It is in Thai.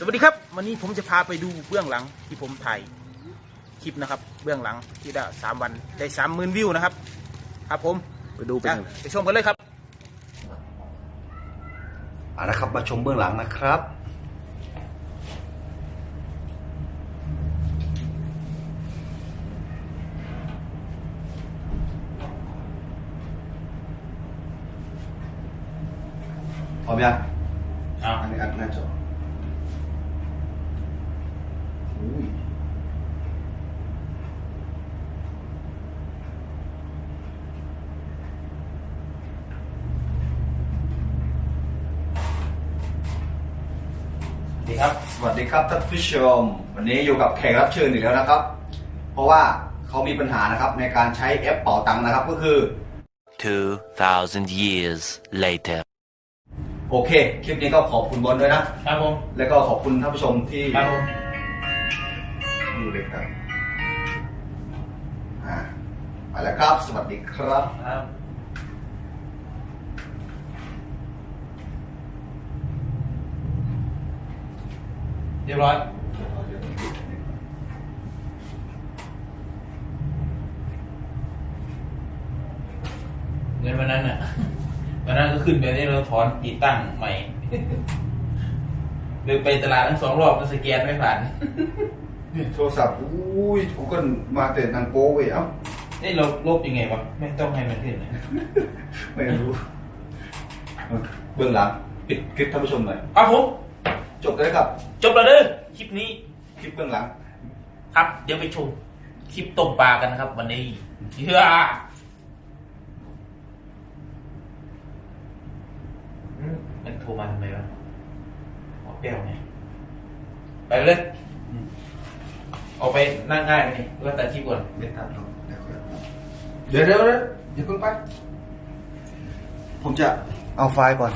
สวัสดีครับ วันนี้ผมจะพาไปดูเบื้องหลังที่ผมถ่ายคลิปนะครับ เบื้องหลังที่ได้สามวันได้สามหมื่นวิวนะครับ ครับผมไปดูไปอะดูไปชมกันเลยครับเอาละครับมาชมเบื้องหลังนะครับ พร้อมยังอ่าอันนี้อัดหน้าจออุ้ยสวัส ดีครับ สวัสดีครับท่านผู้ชม วันนี้อยู่กับแขกรับเชิญอีกแล้วนะครับ เพราะว่าเขามีปัญหานะครับในการใช้แอปเป๋าตังค์นะครับก็คือ 2,000 years later. โอเค คลิปนี้ก็ขอบคุณบอลด้วยนะ ครับผม แล้วก็ขอบคุณท่านผู้ชมที่ ครับผม ดูเด็กกันอ่าแล้วครับ สวัสดีครับครับเรียบร้อยเงินวันนั้นน่ะวันนั้นก็ขึ้นไปนี่เราถอนติดตั้งใหม่เดินไปตลาดทั้งสองรอบมันสแกนไม่ผ่าน นี่โทรศัพท์อุ้ยกูก็มาแต่ทางโป้เว้ยเอ้านี่เราลบยังไงวะไม่ต้องให้มันขึ้นนะไม่รู้เบื้องหลังปิดคลิปท่านผู้ชมหน่อยครับผมจบเลยครับ จบแล้วเด้อคลิปนี้คลิปเบื้องหลัง ครับ เดี๋ยวไปชมคลิปต้มปลากันนะครับ วันนี้เฮ้ออืมมันโทรมาทำไมวะหมอเปรี้ยวไงไปเลย ออกไปนั่งง่ายเลยนี่ก็ตัดคลิปก่อนเดี๋ยวตัดลงเดี๋ยวเดี๋ยวเดี๋ยวเดี๋ยวเพิ่งไป ผมจะเอาไฟล์ก่อน